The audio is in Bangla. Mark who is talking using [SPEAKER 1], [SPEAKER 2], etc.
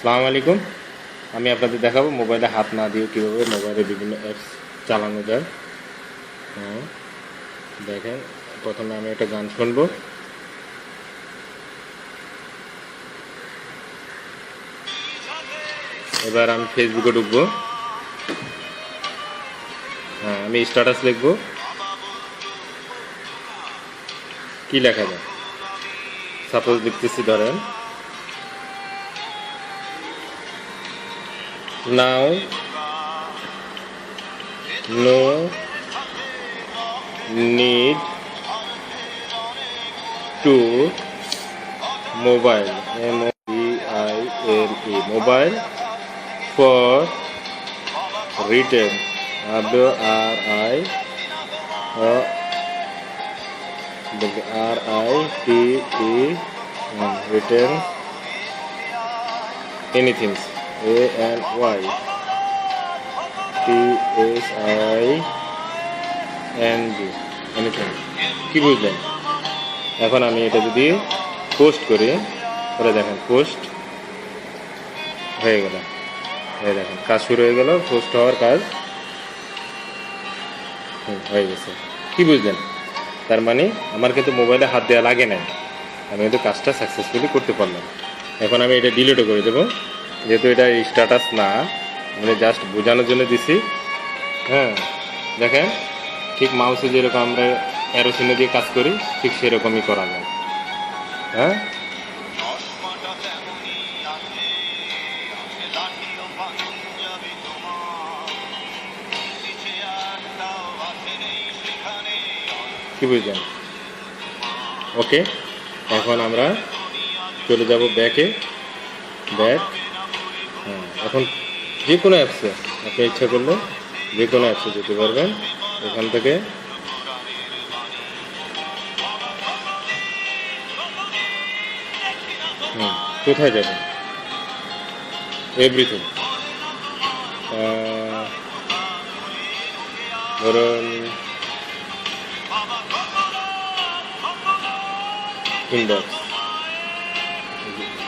[SPEAKER 1] সালাম আলাইকুম। আমি আপনাদের দেখাবো মোবাইলে হাত না দিয়ে কীভাবে মোবাইলে বিভিন্ন অ্যাপস চালানো যায়। হ্যাঁ দেখেন, প্রথমে আমি একটা গান শুনব। এবার আমি ফেসবুকে ঢুকবো। হ্যাঁ আমি স্ট্যাটাস লিখব। কি লেখা যায়? সাপোজ লিখতেছি ধরেন। Now no need to mobile m o b i l e mobile for written w r i uh, r i t e um, written anything a n y. T s i n g. Anything. কি বুঝলেন? এখন আমি এটা যদি পোস্ট করি করে দেখেন পোস্ট হয়ে গেল। এই দেখেন, কাজ শুরু হয়ে গেল পোস্ট হওয়ার কাজ হয়ে গেছে। কি বুঝলেন? তার মানে আমার কিন্তু মোবাইলে হাত দেওয়া লাগে না আমি কিন্তু কাজটা সাকসেসফুলি করতে পারলাম। এখন আমি এটা ডিলিটও করে দেবো। যেহেতু এটা স্ট্যাটাস না আমি জাস্ট বোঝানোর জন্য দিছি। হ্যাঁ দেখেন, ঠিক মাউসে যেরকম আমরা অ্যারো চিহ্ন দিয়ে কাজ করি, ঠিক সেরকমই করা যায়। হ্যাঁ? কি বুঝলেন? ওকে এখন আমরা চলে যাব ব্যাকে ব্যাক এখন যে কোনো অ্যাপসে আপনি ইচ্ছা করলে যে কোনো অ্যাপসে যেতে পারবেন। এখান থেকে হুম, কোথায় যাবেন? এভরিথিং ধরুন ইনবক্স